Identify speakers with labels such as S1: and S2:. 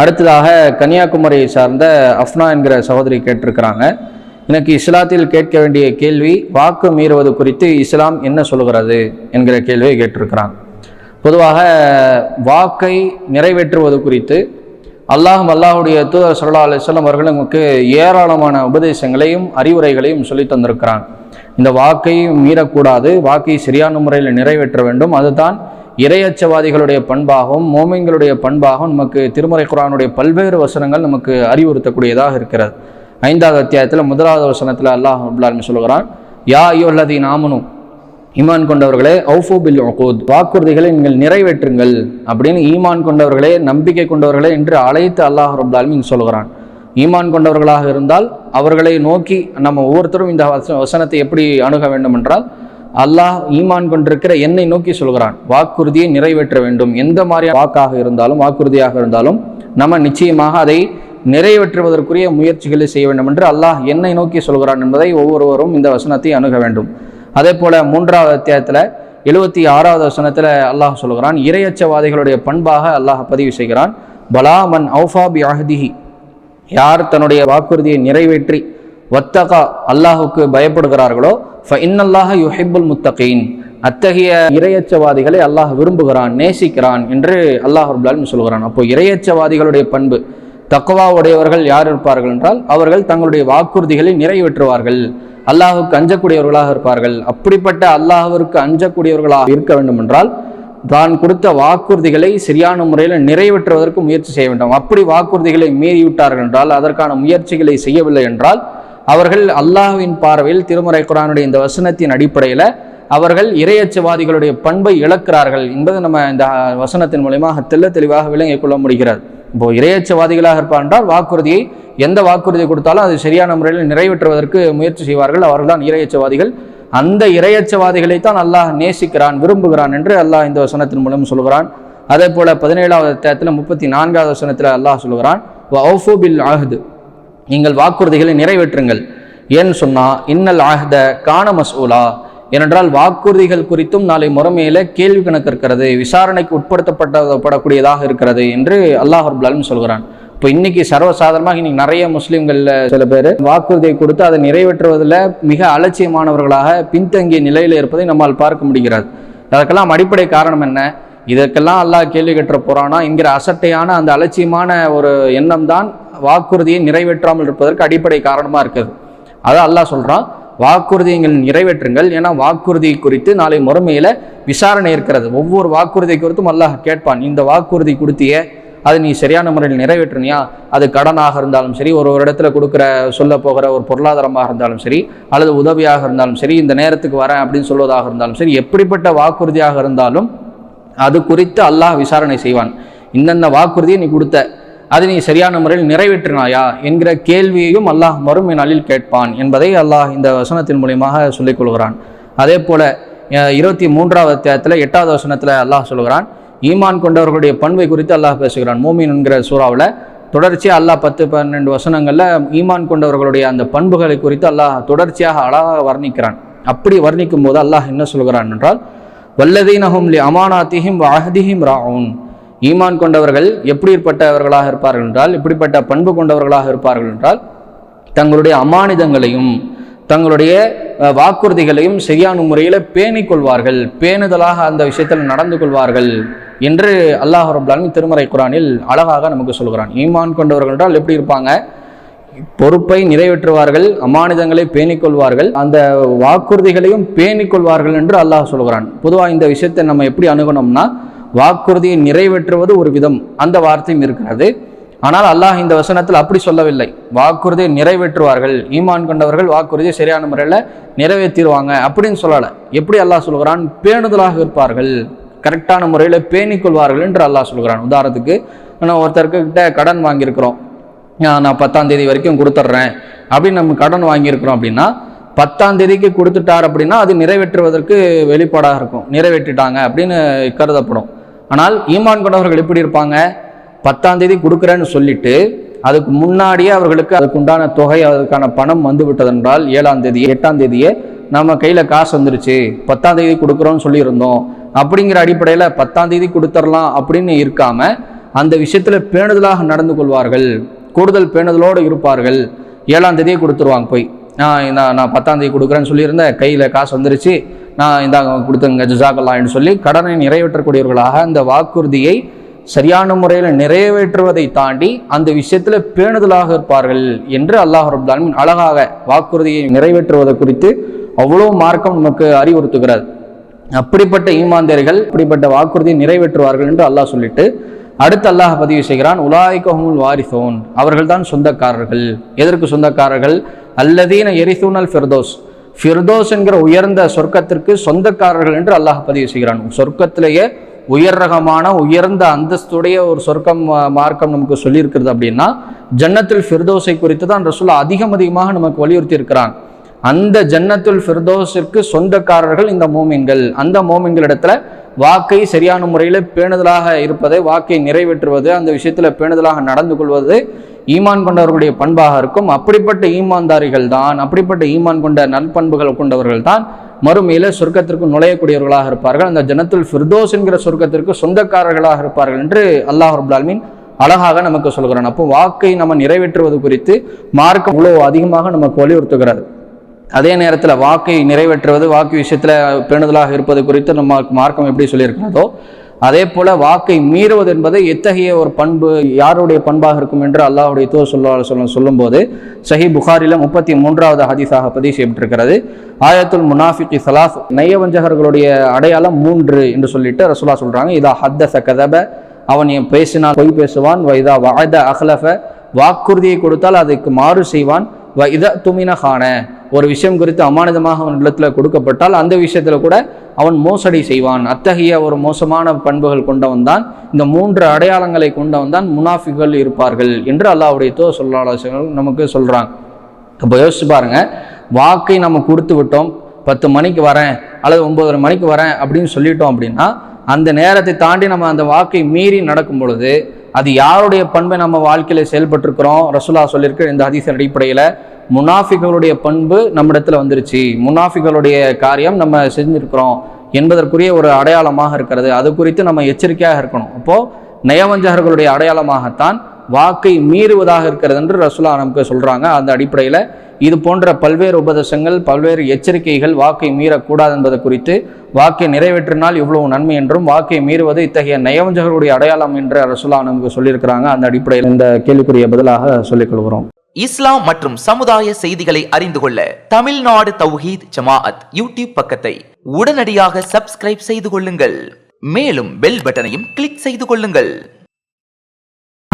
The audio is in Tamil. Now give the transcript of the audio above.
S1: அடுத்ததாக கன்னியாகுமரியை சார்ந்த அஃப்னா என்கிற சகோதரி கேட்டிருக்கிறாங்க. எனக்கு இஸ்லாத்தில் கேட்க வேண்டிய கேள்வி வாக்கு மீறுவது குறித்து இஸ்லாம் என்ன சொல்கிறது என்கிற கேள்வியை கேட்டிருக்கிறாங்க. பொதுவாக வாக்கை நிறைவேற்றுவது குறித்து அல்லாஹும் அல்லாஹுடைய தூதர் சல்லா அலுவலம் அவர்கள் நமக்கு ஏராளமான உபதேசங்களையும் அறிவுரைகளையும் சொல்லி தந்திருக்கிறாங்க. இந்த வாக்கை மீறக்கூடாது வாக்கை சரியான முறையில் நிறைவேற்ற வேண்டும். அதுதான் இரையச்சவாதிகளுடைய பண்பாகவும் மோமின்களுடைய பண்பாகவும் நமக்கு திருமறை குரானுடைய பல்வேறு வசனங்கள் நமக்கு அறிவுறுத்தக்கூடியதாக இருக்கிறது. ஐந்தாவது அத்தியாயத்தில் முதலாவது வசனத்தில் அல்லாஹ் அபுல்லாலுமே சொல்கிறான் யா ஐயோல்லதி நாமனும் ஈமான் கொண்டவர்களே அவுஃபு பில் ஒகூத் வாக்குறுதிகளை நீங்கள் நிறைவேற்றுங்கள் அப்படின்னு ஈமான் கொண்டவர்களே நம்பிக்கை கொண்டவர்களே என்று அழைத்து அல்லாஹ் ரபுல்லாலுமே சொல்கிறான் ஈமான் கொண்டவர்களாக இருந்தால் அவர்களை நோக்கி நம்ம ஒவ்வொருத்தரும் இந்த வசனத்தை எப்படி அணுக வேண்டும் என்றால் அல்லாஹ் ஈமான் கொண்டிருக்கிற என்னை நோக்கி சொல்கிறான். வாக்குறுதியை நிறைவேற்ற வேண்டும். எந்த மாதிரி வாக்காக இருந்தாலும் வாக்குறுதியாக இருந்தாலும் நம்ம நிச்சயமாக அதை நிறைவேற்றுவதற்குரிய முயற்சிகளை செய்ய வேண்டும் என்று அல்லாஹ் என்னை நோக்கி சொல்கிறான் என்பதை ஒவ்வொருவரும் இந்த வசனத்தை அணுக வேண்டும். அதே போல மூன்றாவது அத்தியாயத்தில் எழுபத்தி ஆறாவது வசனத்தில் அல்லாஹ் சொல்கிறான் இரையச்சவாதிகளுடைய பண்பாக அல்லாஹ் பதிவு செய்கிறான் பலா மன் அவுஃபா பி யார் தன்னுடைய வாக்குறுதியை நிறைவேற்றி வத்தகா அல்லாஹுக்கு பயப்படுகிறார்களோ ஃப இன்னல்லாஹ யுஹிப்புல் முத்தகீன். அத்தகைய இரையச்சவாதிகளை அல்லாஹ் விரும்புகிறான் நேசிக்கிறான் என்று அல்லாஹ் அபுல்லாலும் சொல்கிறான். அப்போ இரையச்சவாதிகளுடைய பண்பு தக்குவா உடையவர்கள் யார் இருப்பார்கள் என்றால் அவர்கள் தங்களுடைய வாக்குறுதிகளை நிறைவேற்றுவார்கள். அல்லாஹுக்கு அஞ்சக்கூடியவர்களாக இருப்பார்கள். அப்படிப்பட்ட அல்லாஹிற்கு அஞ்சக்கூடியவர்களாக இருக்க வேண்டும் என்றால் தான் கொடுத்த வாக்குறுதிகளை சரியான முறையில் நிறைவேற்றுவதற்கு முயற்சி செய்ய வேண்டும். அப்படி வாக்குறுதிகளை மீறிவிட்டார்கள் என்றால் அதற்கான முயற்சிகளை செய்யவில்லை என்றால் அவர்கள் அல்லாஹ்வின் பார்வையில் திருமறை குரானுடைய இந்த வசனத்தின் அடிப்படையில் அவர்கள் இரையச்சவாதிகளுடைய பண்பை இழக்கிறார்கள் என்பது நம்ம இந்த வசனத்தின் மூலயமாக தெள்ள தெளிவாக விளங்கிக் கொள்ள முடிகிறது. இப்போ இரையச்சவாதிகளாக இருப்பார் என்றால் வாக்குறுதியை எந்த வாக்குறுதி கொடுத்தாலும் அது சரியான முறையில் நிறைவேற்றுவதற்கு முயற்சி செய்வார்கள். அவர்கள்தான் இரையச்சவாதிகள். அந்த இரையச்சவாதிகளை தான் அல்லாஹ் நேசிக்கிறான் விரும்புகிறான் என்று அல்லாஹ் இந்த வசனத்தின் மூலம் சொல்கிறான். அதே போல பதினேழாவது தேத்தில் முப்பத்தி நான்காவது வசனத்தில் அல்லாஹ் சொல்கிறான் "வஅஃபு பில் நீங்கள் வாக்குறுதிகளை நிறைவேற்றுங்கள். ஏன்னு சொன்னால் இன்னல் ஆஹ்த கான மசூலா. ஏனென்றால் வாக்குறுதிகள் குறித்தும் நாளை முறைமையில கேள்வி கணக்கு இருக்கிறது விசாரணைக்கு உட்படுத்தப்படப்படக்கூடியதாக இருக்கிறது என்று அல்லாஹ் அபுல்லாலும் சொல்கிறான். இப்போ இன்னைக்கு சர்வசாதாரணமாக இன்னைக்கு நிறைய முஸ்லீம்களில் சில பேர் வாக்குறுதியை கொடுத்து அதை நிறைவேற்றுவதில் மிக அலட்சியமானவர்களாக பின்தங்கிய நிலையில் இருப்பதை நம்மால் பார்க்க முடிகிறது. அதற்கெல்லாம் அடிப்படை காரணம் என்ன? இதற்கெல்லாம் அல்லாஹ் கேள்வி கட்டுற போறானா என்கிற அசட்டையான அந்த அலட்சியமான ஒரு எண்ணம் தான் வாக்குறுதியை நிறைவேற்றாமல் இருப்பதற்கு அடிப்படை காரணமாக இருக்குது. அதை அல்லாஹ் சொல்கிறான் வாக்குறுதிகள் நிறைவேற்றுங்கள். ஏன்னா வாக்குறுதி குறித்து நாளை முறைமையில் விசாரணை இருக்கிறது. ஒவ்வொரு வாக்குறுதி குறித்தும் அல்லாஹ் கேட்பான் இந்த வாக்குறுதி கொடுத்தியே அது நீ சரியான முறையில் நிறைவேற்றினியா? அது கடனாக இருந்தாலும் சரி ஒரு ஒரு இடத்துல கொடுக்குற சொல்ல போகிற ஒரு பொருளாதாரமாக இருந்தாலும் சரி அல்லது உதவியாக இருந்தாலும் சரி இந்த நேரத்துக்கு வரேன் அப்படின்னு சொல்வதாக இருந்தாலும் சரி எப்படிப்பட்ட வாக்குறுதியாக இருந்தாலும் அது குறித்து அல்லாஹ் விசாரணை செய்வான். இந்தந்த வாக்குறுதியை நீ கொடுத்த? அதை நீ சரியான முறையில் நிறைவேற்றினாயா என்கிற கேள்வியையும் அல்லாஹ் மறுமை நாளில் கேட்பான் என்பதை அல்லாஹ் இந்த வசனத்தின் மூலியமாக சொல்லிக் கொள்கிறான். அதே போல இருபத்தி மூன்றாவது அத்தியாயத்தில் எட்டாவது வசனத்தில் அல்லாஹ் சொல்கிறான் ஈமான் கொண்டவர்களுடைய பண்பை குறித்து அல்லாஹ் பேசுகிறான். மூமின் என்கிற சூறாவில் தொடர்ச்சியாக அல்லாஹ் பத்து பன்னெண்டு வசனங்களில் ஈமான் கொண்டவர்களுடைய அந்த பண்புகளை குறித்து அல்லாஹ் தொடர்ச்சியாக அழகாக வர்ணிக்கிறான். அப்படி வர்ணிக்கும் போது அல்லாஹ் என்ன சொல்கிறான் என்றால் வல்லதீனஹும் லி அமானாத்திஹிம் வாஹதிஹிம் ராவுன் ஈமான் கொண்டவர்கள் எப்படிப்பட்டவர்களாக இருப்பார்கள் என்றால் இப்படிப்பட்ட பண்பு கொண்டவர்களாக இருப்பார்கள் என்றால் தங்களுடைய அமானிதங்களையும் தங்களுடைய வாக்குறுதிகளையும் சரியான முறையில் பேணிக் கொள்வார்கள் பேணுதலாக அந்த விஷயத்தில் நடந்து கொள்வார்கள் என்று அல்லாஹ் ரபுல்லாலும் திருமறை குரானில் அழகாக நமக்கு சொல்கிறான். ஈமான் கொண்டவர்கள் என்றால் எப்படி இருப்பாங்க? பொறுப்பை நிறைவேற்றுவார்கள் அமானிதங்களை பேணிக் கொள்வார்கள் அந்த வாக்குறுதிகளையும் பேணிக் கொள்வார்கள் என்று அல்லாஹ் சொல்கிறான். பொதுவாக இந்த விஷயத்தை நம்ம எப்படி அணுகணும்னா வாக்குறுதியை நிறைவேற்றுவது ஒரு விதம். அந்த வார்த்தையும் இருக்கிறது. ஆனால் அல்லாஹ் இந்த வசனத்தில் அப்படி சொல்லவில்லை. வாக்குறுதியை நிறைவேற்றுவார்கள். ஈமான் கொண்டவர்கள் வாக்குறுதியை சரியான முறையில் நிறைவேற்றிடுவாங்க அப்படின்னு சொல்லலை. எப்படி அல்லாஹ் சொல்கிறான்? பேணுதலாக இருப்பார்கள். கரெக்டான முறையில் பேணிக்கொள்வார்கள் என்று அல்லாஹ் சொல்கிறான். உதாரணத்துக்கு நான் ஒருத்தர்கிட்ட கடன் வாங்கியிருக்கிறோம். நான் பத்தாம் தேதி வரைக்கும் கொடுத்துட்றேன். அப்படின்னு நம்ம கடன் வாங்கியிருக்கிறோம் அப்படின்னா பத்தாம் தேதிக்கு கொடுத்துட்டார் அப்படின்னா அது நிறைவேற்றுவதற்கு வெளிப்பாடாக இருக்கும். நிறைவேற்றிட்டாங்க அப்படின்னு கருதப்படும். ஆனால் ஈமான் கொண்டவர்கள் எப்படி இருப்பாங்க? பத்தாம் தேதி கொடுக்குறேன்னு சொல்லிட்டு அதுக்கு முன்னாடியே அவர்களுக்கு அதுக்குண்டான தொகை அதுக்கான பணம் வந்து விட்டதென்றால் ஏழாம் தேதி எட்டாம் தேதியே நம்ம கையில் காசு வந்துருச்சு. பத்தாம் தேதி கொடுக்குறோம்னு சொல்லியிருந்தோம். அப்படிங்கிற அடிப்படையில் பத்தாம் தேதி கொடுத்துடலாம் அப்படின்னு இருக்காம அந்த விஷயத்தில் பேணுதலாக நடந்து கொள்வார்கள். கூடுதல் பேணுதலோடு இருப்பார்கள். ஏழாம் தேதியே கொடுத்துருவாங்க போய். நான் நான் பத்தாம் தேதி கொடுக்குறேன்னு சொல்லியிருந்தேன். கையில் காசு வந்துருச்சு. நான் இந்தாங்க கொடுத்தங்க ஜிசாக்கல்லான்னு சொல்லி கடனை நிறைவேற்றக்கூடியவர்களாக அந்த வாக்குறுதியை சரியான முறையில் நிறைவேற்றுவதை தாண்டி அந்த விஷயத்தில் பேணுதலாக இருப்பார்கள் என்று அல்லாஹ் ரபுல்லாலுமின் அழகாக வாக்குறுதியை நிறைவேற்றுவதை குறித்து அவ்வளோ மார்க்கம் நமக்கு அறிவுறுத்துகிறது அப்படிப்பட்ட ஈமாந்தர்கள் அப்படிப்பட்ட வாக்குறுதியை நிறைவேற்றுவார்கள் என்று அல்லாஹ் சொல்லிட்டு அடுத்து அல்லாஹ் பதிவு செய்கிறான் உலாய்கஹமுல் வாரிசோன். அவர்கள்தான் சொந்தக்காரர்கள். எதற்கு சொந்தக்காரர்கள்? அல்லதீன எரிசூனல் ஃபெர்தோஸ். ஃபிர்தோஸ் என்கிற உயர்ந்த சொர்க்கத்திற்கு சொந்தக்காரர்கள் என்று அல்லாஹ் பதிவு செய்கிறான். சொர்க்கத்திலேயே உயர் ரகமான உயர்ந்த அந்தஸ்துடைய ஒரு சொர்க்கம் மார்க்கம் நமக்கு சொல்லியிருக்கிறது அப்படின்னா ஜன்னத்துல் ஃபிர்தோஸை குறித்து தான் ரசூலா அதிகம் அதிகமாக நமக்கு வலியுறுத்தி இருக்கிறான் அந்த ஜன்னத்துல் ஃபிர்தோஸிற்கு சொந்தக்காரர்கள் இந்த மோமின்கள். அந்த மோமின்களிடத்துல வாக்கை சரியான முறையில் பேணுதலாக இருப்பது வாக்கை நிறைவேற்றுவது அந்த விஷயத்தில் பேணுதலாக நடந்து கொள்வது ஈமான் கொண்டவர்களுடைய பண்பாக இருக்கும். அப்படிப்பட்ட ஈமான்தாரிகள் தான் அப்படிப்பட்ட ஈமான் கொண்ட நற்பண்புகள் கொண்டவர்கள் தான் மறுமையில் சொர்க்கத்திற்கு நுழையக்கூடியவர்களாக இருப்பார்கள். அந்த ஜனத்தில் ஃபிர்தோஸ் என்கிற சொர்க்கத்திற்கு சொந்தக்காரர்களாக இருப்பார்கள் என்று அல்லாஹ் ரபுல் அழகாக நமக்கு சொல்கிறான். அப்போ வாக்கை நம்ம நிறைவேற்றுவது குறித்து மார்க்கம் இவ்வளோ அதிகமாக நமக்கு வலியுறுத்துகிறது. அதே நேரத்தில் வாக்கை நிறைவேற்றுவது வாக்கு விஷயத்தில் பேணுதலாக இருப்பது குறித்து நம்ம மார்க்கம் எப்படி சொல்லியிருக்கிறதோ அதே போல வாக்கை மீறுவது என்பது எத்தகைய ஒரு பண்பு யாருடைய பண்பாக இருக்கும் என்று அல்லாஹுடைய தூர் சொல்ல சொல்ல சொல்லும்போது சஹி புகாரில முப்பத்தி மூன்றாவது ஹதீஸாக பதிவு செய்யப்பட்டிருக்கிறது. ஆயத்துல் முனாஃபிகி சலாஸ் நயவஞ்சகர்களுடைய அடையாளம் மூன்று என்று சொல்லிட்டு ரசுல்லா சொல்றாங்க. இதா ஹத்த சகதப அவன் என் பேசினால் பொய் பேசுவான். வைதா வாத அஹ்லஃப வாக்குறுதியை கொடுத்தால் அதுக்கு மாறு செய்வான். வ இத துமின ஹான ஒரு விஷயம் குறித்து அமானிதமாக அவன் இல்லத்தில் கொடுக்கப்பட்டால் அந்த விஷயத்தில் கூட அவன் மோசடி செய்வான். அத்தகைய ஒரு மோசமான பண்புகள் கொண்டவன் தான் இந்த மூன்று அடையாளங்களை கொண்டவன் தான் முனாஃபிகள் இருப்பார்கள் என்று அல்லாவுடைய தோ சொல்லாளர்கள் நமக்கு சொல்கிறாங்க இப்போ யோசிச்சு பாருங்க வாக்கை நம்ம கொடுத்து விட்டோம் பத்து மணிக்கு வரேன் அல்லது ஒம்பதரை மணிக்கு வரேன் அப்படின்னு சொல்லிட்டோம் அப்படின்னா அந்த நேரத்தை தாண்டி நம்ம அந்த வாக்கை மீறி நடக்கும் பொழுது அது யாருடைய பண்பை நம்ம வாழ்க்கையில் செயல்பட்டிருக்கிறோம்? ரசுல்லா சொல்லியிருக்க இந்த ஹதீசன் அடிப்படையில். முனாஃபிகளுடைய பண்பு நம்மிடத்துல வந்துருச்சு. முனாஃபிகளுடைய காரியம் நம்ம செஞ்சுருக்கிறோம் என்பதற்குரிய ஒரு அடையாளமாக இருக்கிறது. அது குறித்து நம்ம எச்சரிக்கையாக இருக்கணும். அப்போது நயவஞ்சகர்களுடைய அடையாளமாகத்தான் வாக்கை மீறுவதாக இருக்கிறது என்று ரசுலா நமக்கு சொல்கிறாங்க அந்த அடிப்படையில் இது போன்ற பல்வேறு உபதேசங்கள் பல்வேறு எச்சரிக்கைகள் வாக்கை மீறக்கூடாது என்பது குறித்து வாக்கை நிறைவேற்றினால் இவ்வளவு நன்மை என்றும் வாக்கை மீறுவது இத்தகைய நயவஞ்சகருடைய அடையாளம் என்று ரசுலா நமக்கு சொல்லியிருக்கிறாங்க. அந்த அடிப்படையில் இந்த கேள்விக்குரிய பதிலாக சொல்லிக் கொள்கிறோம்.
S2: இஸ்லாம் மற்றும் சமுதாய செய்திகளை அறிந்து கொள்ள தமிழ்நாடு தௌஹீத் ஜமாஅத் யூடியூப் பக்கத்தை உடனடியாக சப்ஸ்கிரைப் செய்து கொள்ளுங்கள். மேலும் பெல் பட்டனையும் கிளிக் செய்து கொள்ளுங்கள்.